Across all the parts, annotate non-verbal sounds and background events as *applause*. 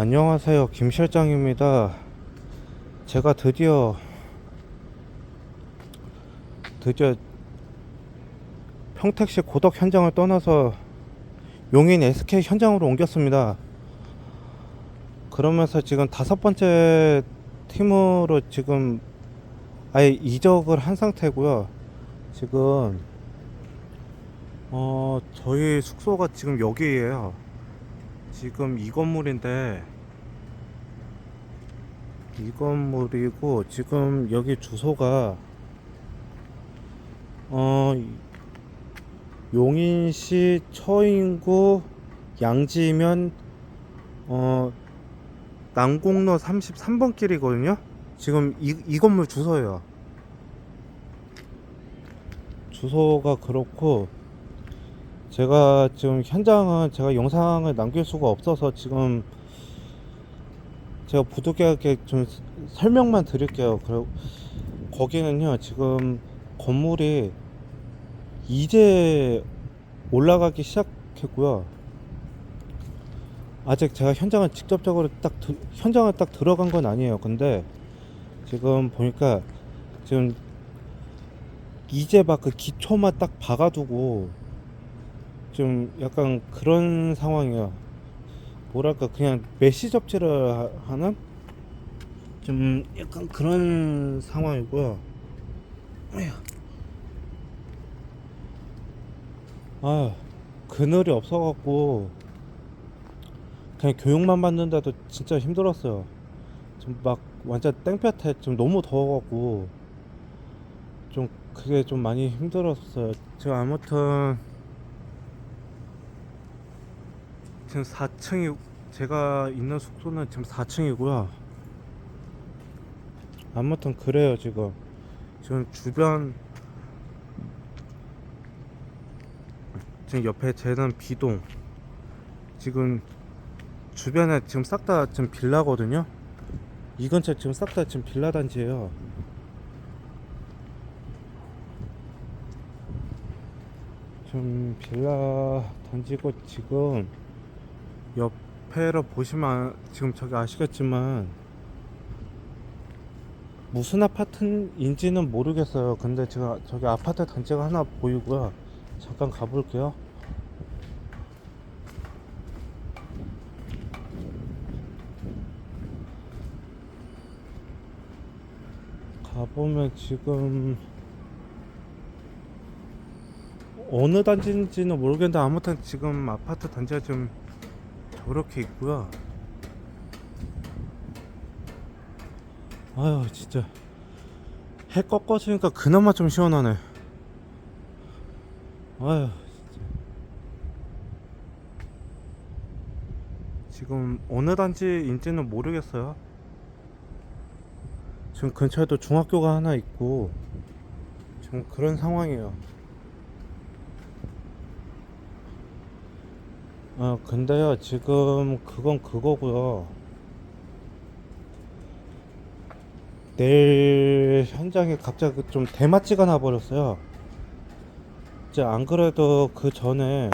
안녕하세요. 김 실장입니다. 제가 드디어 드디어 평택시 고덕 현장을 떠나서 용인 SK 현장으로 옮겼습니다. 그러면서 지금 다섯 번째 팀으로 지금 아예 이적을 한 상태고요. 지금 어 저희 숙소가 지금 여기에요. 지금 이 건물인데 이 건물이고 지금 여기 주소가 어 용인시 처인구 양지면 어 남공로 33번 길이거든요. 지금 이, 이 건물 주소예요. 주소가 그렇고 제가 지금 현장은 제가 영상을 남길 수가 없어서 지금 제가 부득이하게 좀 설명만 드릴게요. 그리고 거기는요 지금 건물이 이제 올라가기 시작했고요. 아직 제가 현장을 직접적으로 딱 드- 현장을 딱 들어간 건 아니에요. 근데 지금 보니까 지금 이제 막 그 기초만 딱 박아두고 좀 약간 그런 상황이에요. 뭐랄까 그냥 메시 접지를 하- 하는 좀 약간 그런 상황이고요. 아 그늘이 없어갖고 그냥 교육만 받는데도 진짜 힘들었어요. 좀 막 완전 땡볕에 좀 너무 더워갖고 좀 그게 좀 많이 힘들었어요. 제가 아무튼 지금 4층이 제가 있는 숙소는 지금 4층이고요. 아무튼 그래요 지금 지금 주변 지금 옆에 쟤는 비동 지금 주변에 지금 싹 다 지금 빌라거든요. 이 근처 지금 싹 다 지금 빌라 단지예요. 지금 빌라 단지고 지금 옆에를 보시면 지금 저기 아시겠지만 무슨 아파트인지는 모르겠어요. 근데 제가 저기 아파트 단지가 하나 보이고요. 잠깐 가볼게요. 가보면 지금 어느 단지인지는 모르겠는데 아무튼 지금 아파트 단지가 좀 저렇게 있고요. 아유 진짜 해 꺾어지니까 그나마 좀 시원하네. 아유 진짜 지금 어느 단지인지는 모르겠어요. 지금 근처에도 중학교가 하나 있고 지금 그런 상황이에요. 아 근데요 지금 그건 그거고요. 내일 현장에 갑자기 좀 대마찌가 나버렸어요. 이제 안 그래도 그 전에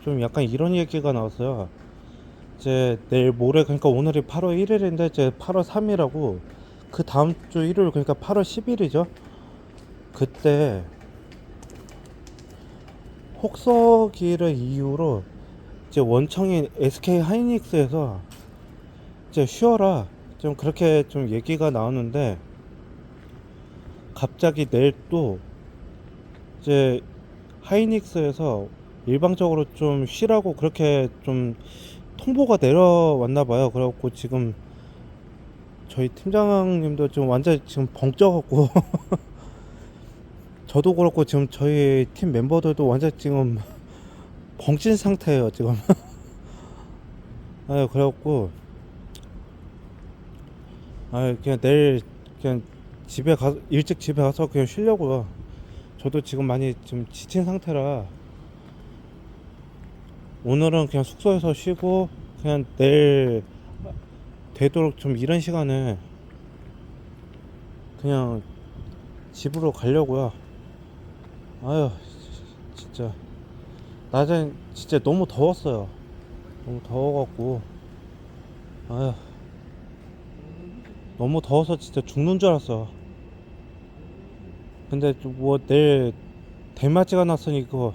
좀 약간 이런 얘기가 나왔어요. 이제 내일 모레 그러니까 오늘이 8월 1일인데 이제 8월 3일하고 그 다음 주 일요일 그러니까 8월 10일이죠. 그때 혹서기를 이유로 이제 원청인 SK 하이닉스에서 이제 쉬어라 좀 그렇게 좀 얘기가 나오는데 갑자기 내일 또 이제 하이닉스에서 일방적으로 좀 쉬라고 그렇게 좀 통보가 내려왔나 봐요. 그래갖고 지금 저희 팀장님도 지금 완전 지금 벙쪄갖고 *laughs* 저도 그렇고 지금 저희 팀 멤버들도 완전 지금 *laughs* 벙찐 상태예요 지금. 아 *laughs* 그래갖고 아 그냥 내일 그냥 집에 가 일찍 집에 가서 그냥 쉬려고요. 저도 지금 많이 좀 지친 상태라 오늘은 그냥 숙소에서 쉬고 그냥 내일 되도록 좀 이런 시간에 그냥 집으로 가려고요. 아유 진짜. 낮엔 진짜 너무 더웠어요. 너무 더워갖고. 아휴 너무 더워서 진짜 죽는 줄 알았어. 근데 좀뭐 내일 대마지가 났으니 그거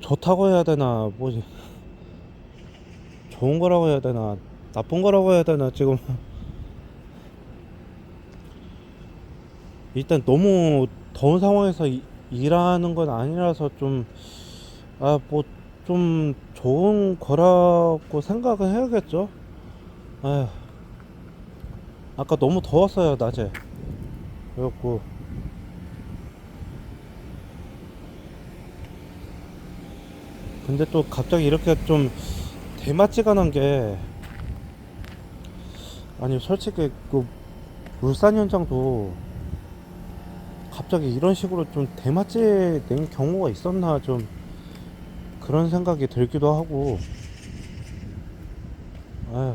좋다고 해야 되나 뭐지 좋은 거라고 해야 되나 나쁜 거라고 해야 되나 지금. *laughs* 일단 너무 더운 상황에서 이- 일하는 건 아니라서 좀 아 뭐 좀 좋은 거라고 생각을 해야겠죠? 아휴. 아까 너무 더웠어요 낮에. 그래갖고. 근데 또 갑자기 이렇게 좀 대맛지가 난 게 아니 솔직히 그 울산 현장도 갑자기 이런 식으로 좀 대맛지 낸 경우가 있었나 좀 그런 생각이 들기도 하고. 아휴.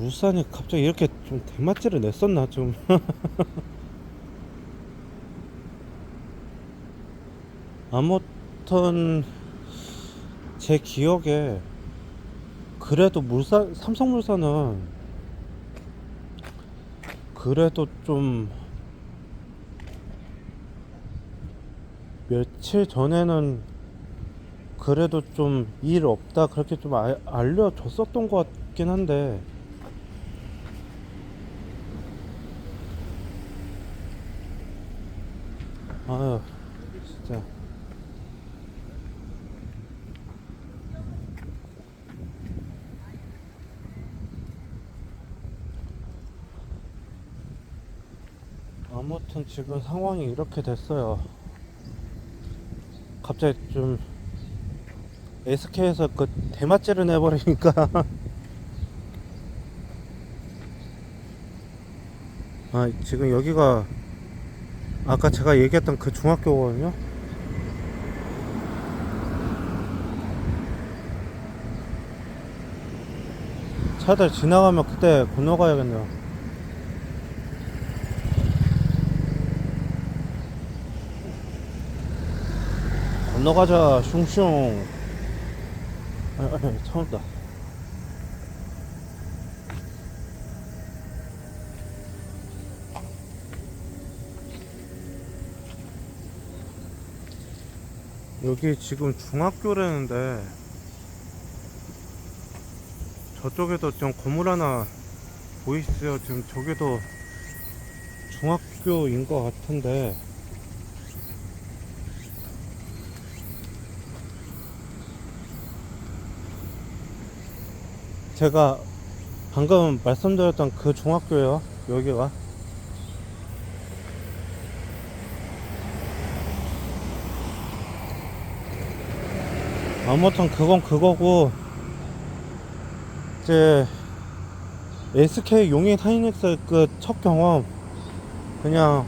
울산이 갑자기 이렇게 좀 대맛지를 냈었나 좀. *laughs* 아무튼 제 기억에 그래도 물산 삼성물산은 그래도 좀 며칠 전에는 그래도 좀 일 없다 그렇게 좀 알, 알려줬었던 것 같긴 한데. 아유 진짜 아무튼 지금 상황이 이렇게 됐어요. 갑자기 좀 SK에서 그 대맛질을 내버리니까 *laughs* 아 지금 여기가 아까 제가 얘기했던 그 중학교거든요. 차들 지나가면 그때 건너가야겠네요. 건너가자 슝슝. 아, 아, 참았다. 여기 지금 중학교라는데 저쪽에도 좀 건물 하나 보이시죠? 지금 저기도 중학교인 것 같은데 제가 방금 말씀드렸던 그 중학교요 여기가. 아무튼 그건 그거고 이제 SK 용인 하이닉스 그 첫 경험 그냥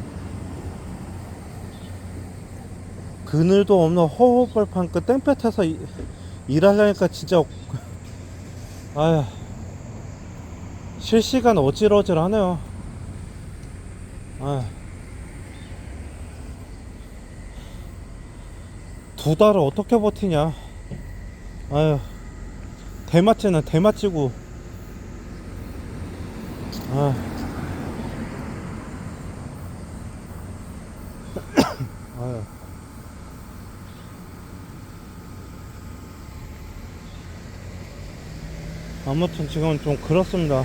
그늘도 없는 허허벌판 그 땡볕에서 이- 일하려니까 진짜 아휴 실시간 어질어질 하네요. 두 달을 어떻게 버티냐. 아휴 대마치는 대마치고. 아 아휴 아무튼 지금 좀 그렇습니다.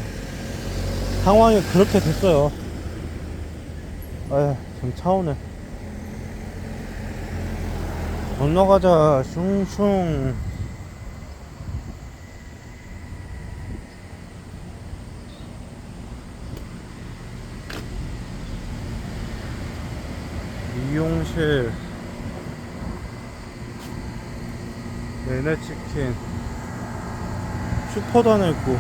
상황이 그렇게 됐어요. 아휴, 좀 차오네. 건너가자, 슝슝. 미용실. 내내 치킨. 슈퍼도 하나 있고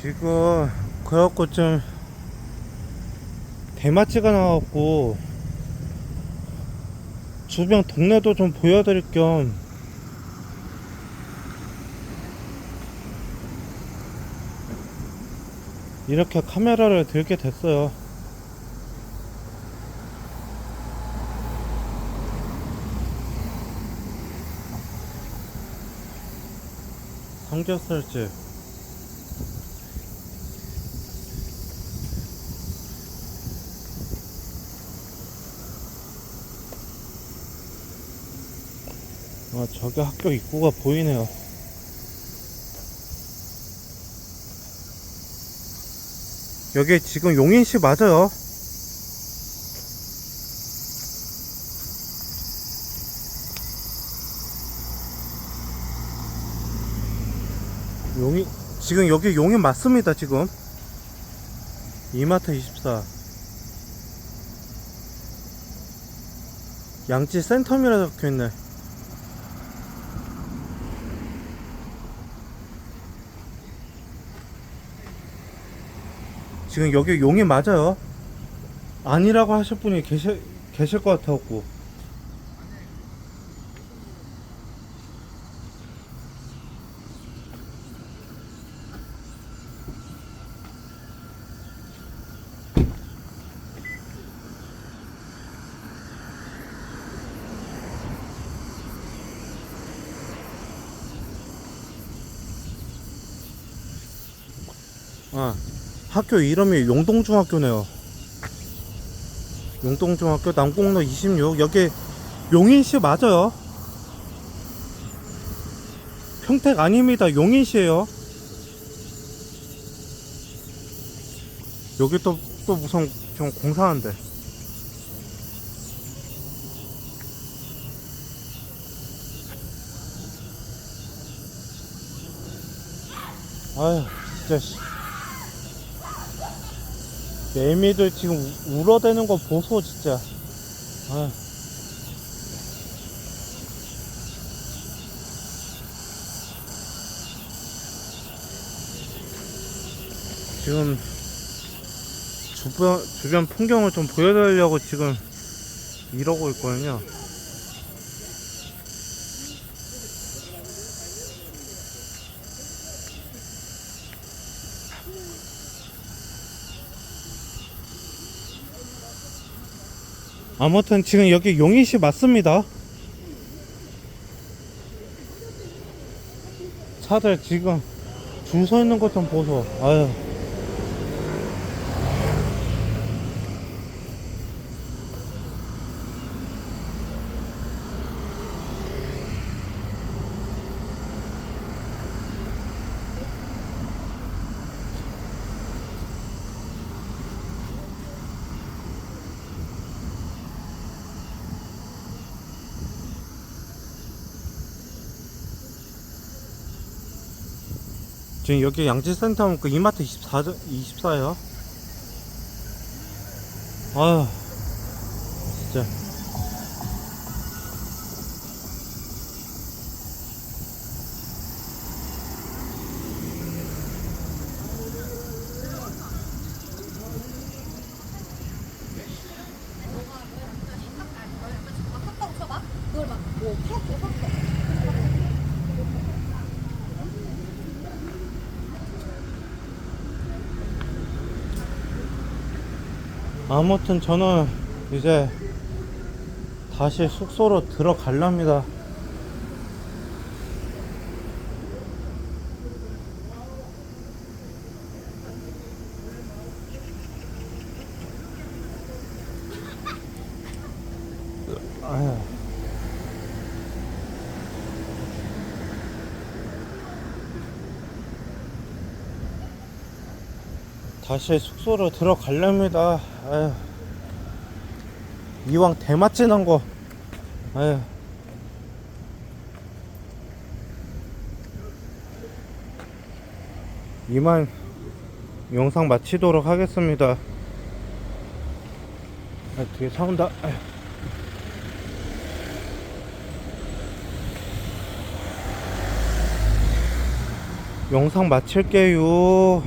지금 그래갖고 좀 대마치가 나왔고 주변 동네도 좀 보여드릴 겸 이렇게 카메라를 들게 됐어요. 삼겹살집 아 저기 학교 입구가 보이네요 여기 지금 용인시 맞아요. 용인 지금 여기 용인 맞습니다 지금. 이마트 24 양지 센텀이라 적혀있네 지금 여기 용인 맞아요. 아니라고 하실 분이 계실, 계실 것 같아갖고 아 학교 이름이 용동중학교네요. 용동중학교 남곡로 26 여기 용인시 맞아요. 평택 아닙니다. 용인시에요. 여기 또, 또 무슨 좀 공사한데. 아휴, 진짜, 씨. 매미들 지금 우- 울어대는 거 보소 진짜 아 지금 주변 주변 풍경을 좀 보여드리려고 지금 이러고 있거든요. 아무튼 지금 여기 용인시 맞습니다. 차들 지금 줄 서 있는 것 좀 보소. 아유. 지금 여기 양지센터 그 이마트 24, 24에요. 아휴, 진짜. 팍팍 쳐봐. 그걸 막, 뭐, 파랗게 팍팍. 아무튼 저는 이제 다시 숙소로 들어갈랍니다. 다시 숙소로 들어가렵니다. 아휴. 이왕 대맛진 한 거. 아휴. 이만 영상 마치도록 하겠습니다. 아, 뒤에 차 온다. 아휴. 영상 마칠게요.